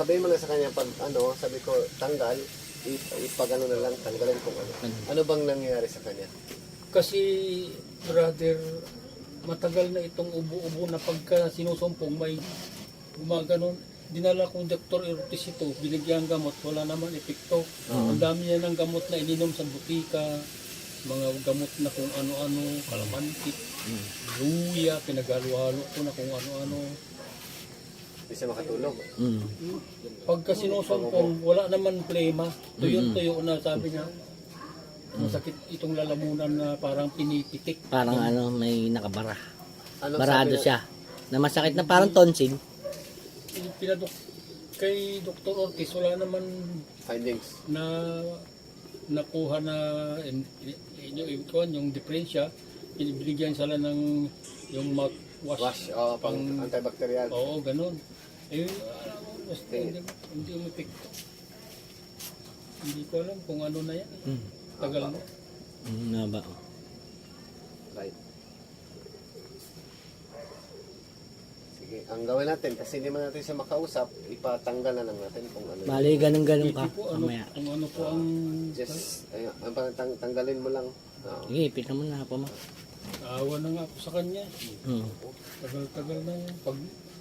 sabihin mo lang sa kanya pag ano, sabi ko tanggal, ip- ipag ano na lang, tanggalin kung ano. Ano bang nangyayari sa kanya? Kasi, brother, matagal na itong ubo-ubo na pagka sinusumpong may gumaganon. Dinala kong Dr. Ortiz ito, binigyan gamot, wala naman epekto. Ang dami niya ng gamot na ininom sa butika, mga gamot na kung ano-ano, kalamantik, luya, pinagalo-halo ko na kung ano-ano. Hindi siya makatulog. Mm. Pagka sinusumpong, wala naman plema. Tuyo-tuyo na sabi niya. Masakit itong lalamunan na parang pinipitik. Parang ano, may nakabara. Ano Barado sabi siya. Na masakit na parang tonsil. Pinadok kay Dr. Ortiz, wala naman Findings. na nakuha na in, in, in, in, yung diferensya. Binigyan sila ng yung mouthwash. Wash, oh, pang Pang- antibacterial. Oo, ganun. Eh, alam mo, basta hindi, hindi umipikto. Hindi ko alam kung ano na yan. Mm. Tagal na. Mm, na ba? Right. Sige, ang gawin natin, kasi hindi man natin siya makausap, ipatanggal na lang natin kung ano. Bali, ganun-ganun ka. Po ano, Mamaya. kung ano po ang Just, ayun, ang pang- tanggalin mo lang. Oo. Sige, ipit mo na po mo. awa na nga ako sa kanya. Mm. Tagal-tagal na yan. Pag,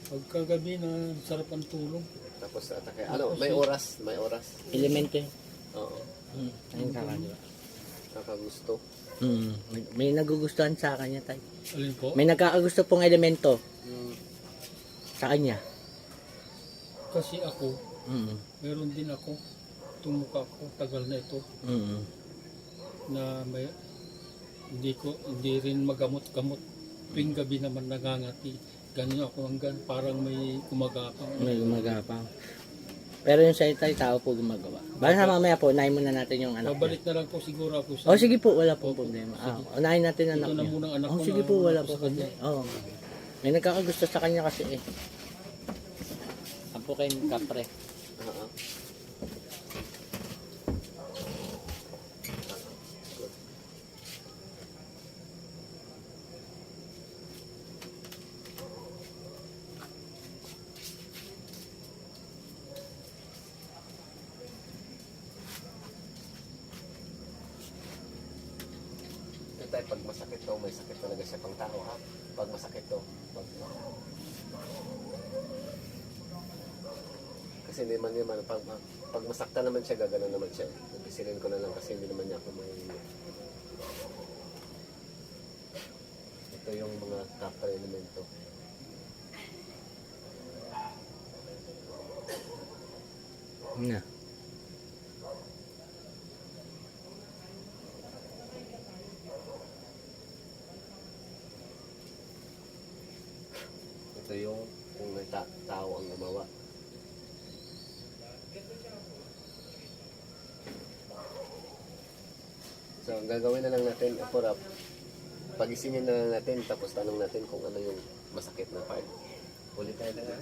pagkagabi na sarap ang tulog. Tapos, atake. Ano, may oras, may oras. Elemento yun. Oo. Mm. Ayun ka diba? Nakagusto. Mm. May, may nagugustuhan sa kanya tayo. Alin po? May nagkakagusto pong elemento Mm. sa kanya. Kasi ako, Mm. meron din ako. Tumuka ko, tagal na ito. Mm. Na may, hindi ko, hindi rin magamot-gamot. Tuwing gabi naman nangangati. Ganyan ako hanggang parang may kumagapang. May gumagapang. Pero yung sa'yo tayo, tao po gumagawa. Baka sa mamaya po, unahin muna natin yung anak. Babalik na lang po siguro ako sa... Oh, sige po, wala pong problema. Ah, unahin natin ang anak Ito na niya. muna ang anak Oh, sige po, wala po sa kanya. Oo. May nagkakagusto sa kanya kasi eh. Apo kayo kapre. Oo. Ito tayo, pag masakit to, may sakit talaga siya pang tao ha. Pag masakit to, pag Kasi hindi man naman, pag, pag masakta naman siya, gagana naman siya. Napisilin ko na lang kasi hindi naman niya ako may... Ito yung mga copper elemento. Na. Ito yung kung may ta- tao ang gumawa. So, gagawin na lang natin, Apurap, pagisingin na lang natin, tapos tanong natin kung ano yung masakit na part. Ulit tayo na ha?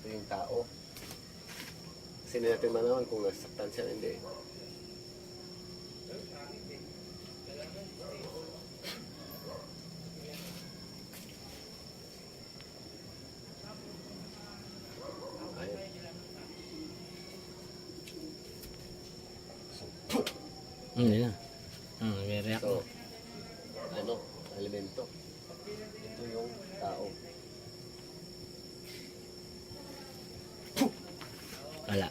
Ito yung tao. Kasi natin manawan kung nasaktan siya hindi. Mm, yun na. Ah, may react. So, ano, elemento. Ito yung tao. Wala.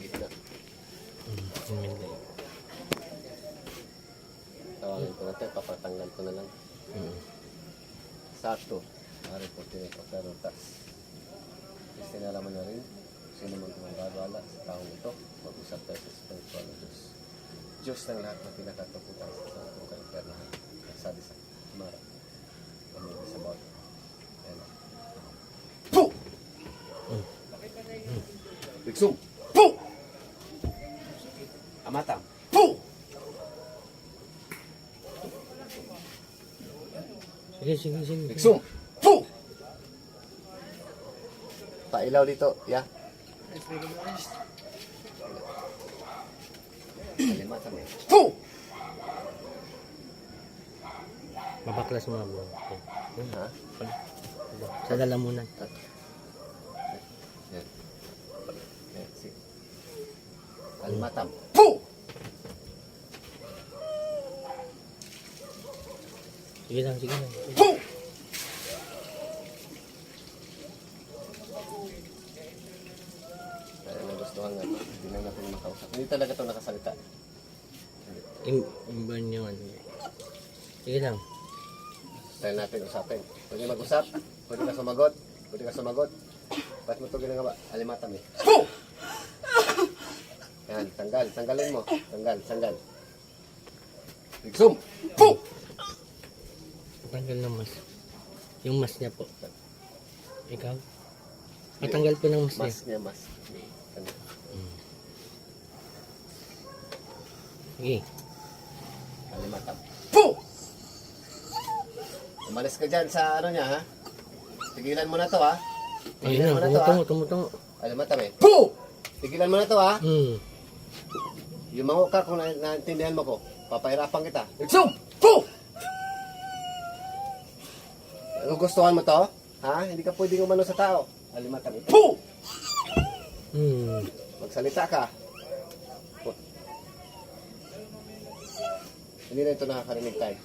Gitna. Mm, hindi. Tawagin ko natin, papatanggal ko na lang. Mm. Sato. Ari po tinito, pero tas. Kasi nalaman na rin, sino man gumagala sa taong ito, mag-usap tayo sa spiritual Diyos. Diyos ng lahat na pinakataputan sa kung kainternahan. Sabi sa Mara. Ano yung sa bawat. Ayan. Puh! Bigsum! Puh! Amatang! Puh! Sige, sige, sige. Bigsum! Puh! Pailaw dito, ya. Kalimatan Fu! Mapaklas mo na buwan. Yun ha? Sa dalamunan. Almatam. Fu! Sige lang, sige lang. Fu! Kaya nagustuhan nga. Hindi na natin makausap. Hindi talaga ito nakasabi. Im imban yung ano. Sige lang. Tayo natin usapin. Pwede mag-usap. Pwede ka sumagot. Pwede ka sumagot. Ba't mo ito ginagawa? Alimatam eh. Puh! Yan, tanggal. Tanggalin mo. Tanggal, tanggal. Zoom! Puh! Tanggal ng mas. Yung mas niya po. Ikaw? Matanggal po ng mas niya. Mas niya, mas. Tanggal. Sige. Alimatam. Puh! Umalis ka dyan sa ano niya, ha? Tigilan mo na to, ha? Tigilan mo na, na to, ha? tumutungo, tumutungo. Alimatam eh. Puh! Tigilan mo na to, ha? Hmm. Yumango ka kung na naintindihan mo ko. Papahirapan kita. Zoom! Puh! Gugustuhan mo to? Ha? Hindi ka pwedeng umano sa tao. Alimatam eh. Puh! Hmm. Magsalita ka. Hindi na ito nakakarinig tayo.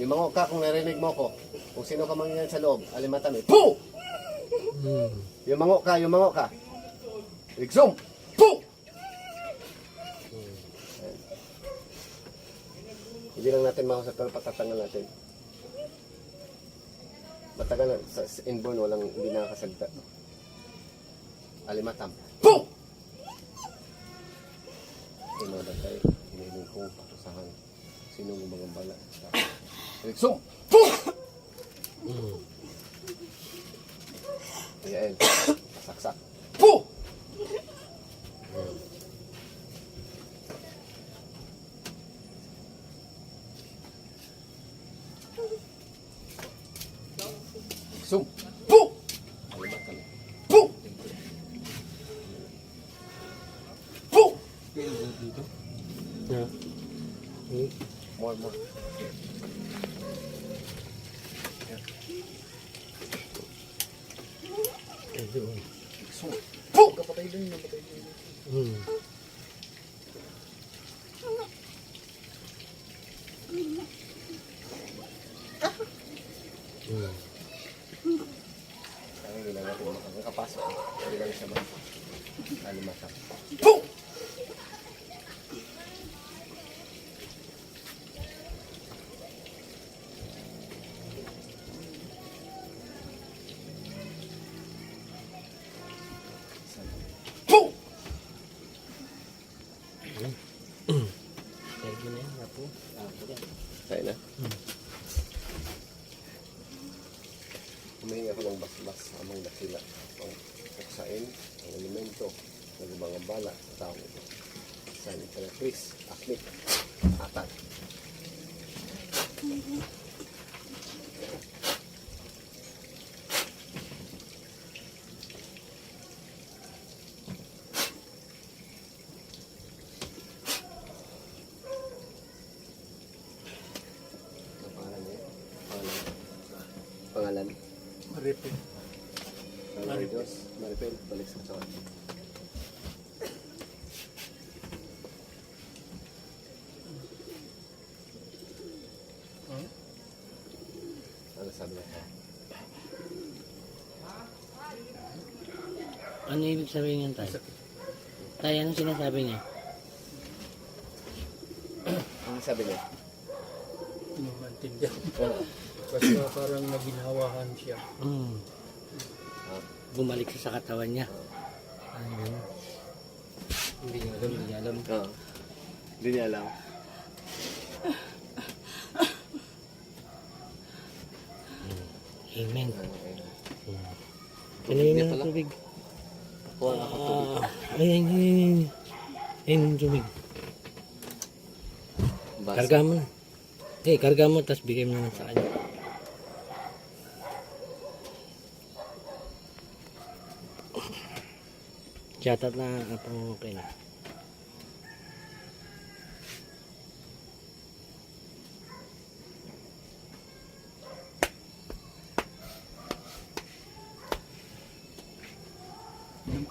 Yumango ka kung narinig mo ko. Kung sino ka mangyan sa loob. Alimatam eh. Puh! Hmm. Yumango ka, yumango ka. Zoom! Puh! Hindi lang natin makusap pero patatangal natin. Matagal na, sa inborn walang hindi nakakasalita. Alimatam. Puh! Tinoda tayo, hiniling kong patusahan. Sino ang mga bala? Zoom! Puh! Hmm. Ayan, saksak. Puh! Zoom. Puh! Alimatam. Puh! Puh! Na. Hmm. More, more. Ayun. Zoom. Puh! Hmm. Hmm. Ay, hindi lang natin makakapasok. Hindi lang siya man. Alimatam. Puh! Puh! Pwede na yun, apo. Tayo na. Bas-bas amang dakila. Ang uksain, ang elemento, ng mga bala sa taong ito. Sa imperatrice, aklik, atay. Ang Ng Diyos. Maripel, balik sa tawad. Ano sabi niya? Ano ibig sabihin yan, tay? Tay, ano sinasabi niya? Ano sabi niya? Hindi mo maintindihan. Basta parang naginhawahan siya. Hmm. Ah, Bumalik siya sa katawan niya. Ayun. Hindi niya alam, hindi niya alam. Oo. Hindi niya alam. Amen. Ano, ayun. Kanina niya na pala. tubig. Wala ka tubig. Ah, ayun, ayun, ayun. Ayun yung tubig. Karga mo na. Eh, karga mo, tapos bigay mo naman sa kanya. Chatat na ako okay na.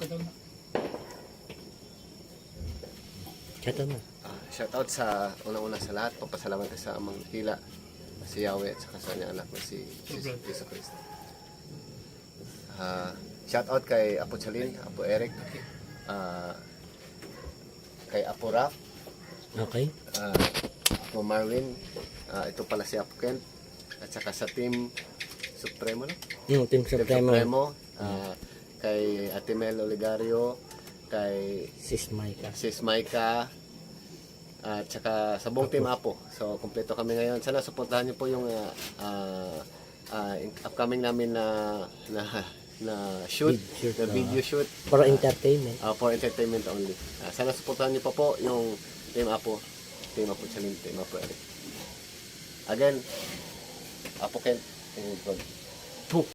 Daw na. Chato na. Ah, shout out sa unang-una sa lahat. Papasalamat tayo sa amang hila si Yahweh at sa kanyang anak na si Jesus Cristo Cristo. Shout out kay Apo Chalin, Apo Eric, ah, kay Apo Raf, Okay. ah, Apo Marvin, ah, ito pala si Apo Kent, at saka sa team Supremo, no? Yung Team Team Supremo. Supremo, ah, kay Ate Mel Oligario, kay Sis Micah. Sis Maika, at saka sa buong team Apo. So, kompleto kami ngayon. Sana suportahan niyo po yung ah, ah, in- upcoming namin na na na shoot, Vid- shoot, na ah. video shoot For entertainment. ah, for entertainment only. Ah, sana suportahan niyo pa po yung team Apo, team Apo Chalin, team Apo Eric. Again, Apo Kent, and God.